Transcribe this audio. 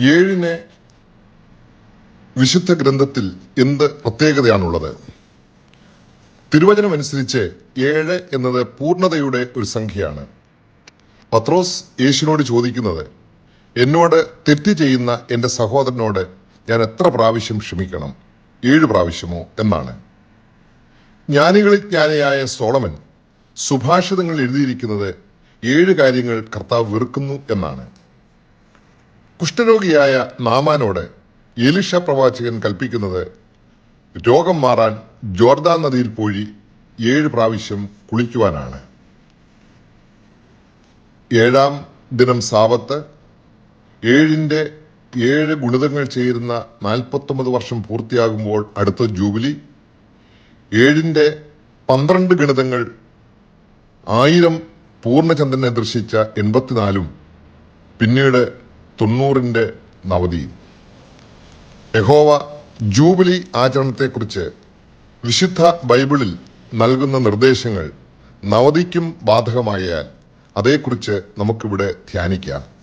ഏഴിന് വിശുദ്ധ ഗ്രന്ഥത്തിൽ എന്ത് പ്രത്യേകതയാണുള്ളത്? തിരുവചനമനുസരിച്ച് ഏഴ് എന്നത് പൂർണതയുടെ ഒരു സംഖ്യയാണ്. പത്രോസ് യേശുവിനോട് ചോദിക്കുന്നത് എന്നോട് തെറ്റ് ചെയ്യുന്ന എന്റെ സഹോദരനോട് ഞാൻ എത്ര പ്രാവശ്യം ക്ഷമിക്കണം? ഏഴ് പ്രാവശ്യമോ? എന്നാണ്. ജ്ഞാനികളിൽ ജ്ഞാനിയായ സോളമൻ സുഭാഷിതങ്ങൾ എഴുതിയിരിക്കുന്നത് ഏഴ് കാര്യങ്ങൾ കർത്താവ് വെറുക്കുന്നു എന്നാണ്. കുഷ്ഠരോഗിയായ നാമാനോട് എലിഷ പ്രവാചകൻ കൽപ്പിക്കുന്നത് രോഗം മാറാൻ ജോർദാൻ നദിയിൽ പോയി ഏഴ് പ്രാവശ്യം കുളിക്കുവാനാണ്. ഏഴാം ദിനം സാവത്ത് ഏഴിന്റെ ഏഴ് ഗുണിതങ്ങൾ ചേരുന്ന നാൽപ്പത്തൊമ്പത് വർഷം പൂർത്തിയാകുമ്പോൾ അടുത്ത ജൂബിലി ഏഴിന്റെ പന്ത്രണ്ട് ഗണിതങ്ങൾ ആയിരം പൂർണചന്ദ്രനെ ദർശിച്ച എൺപത്തിനാലും പിന്നീട് തൊണ്ണൂറിന്റെ നവതി. യഹോവ ജൂബിലി ആചരണത്തെക്കുറിച്ച് വിശുദ്ധ ബൈബിളിൽ നൽകുന്ന നിർദ്ദേശങ്ങൾ നവതിക്കും ബാധകമായാൽ അതേക്കുറിച്ച് നമുക്കിവിടെ ധ്യാനിക്കാം.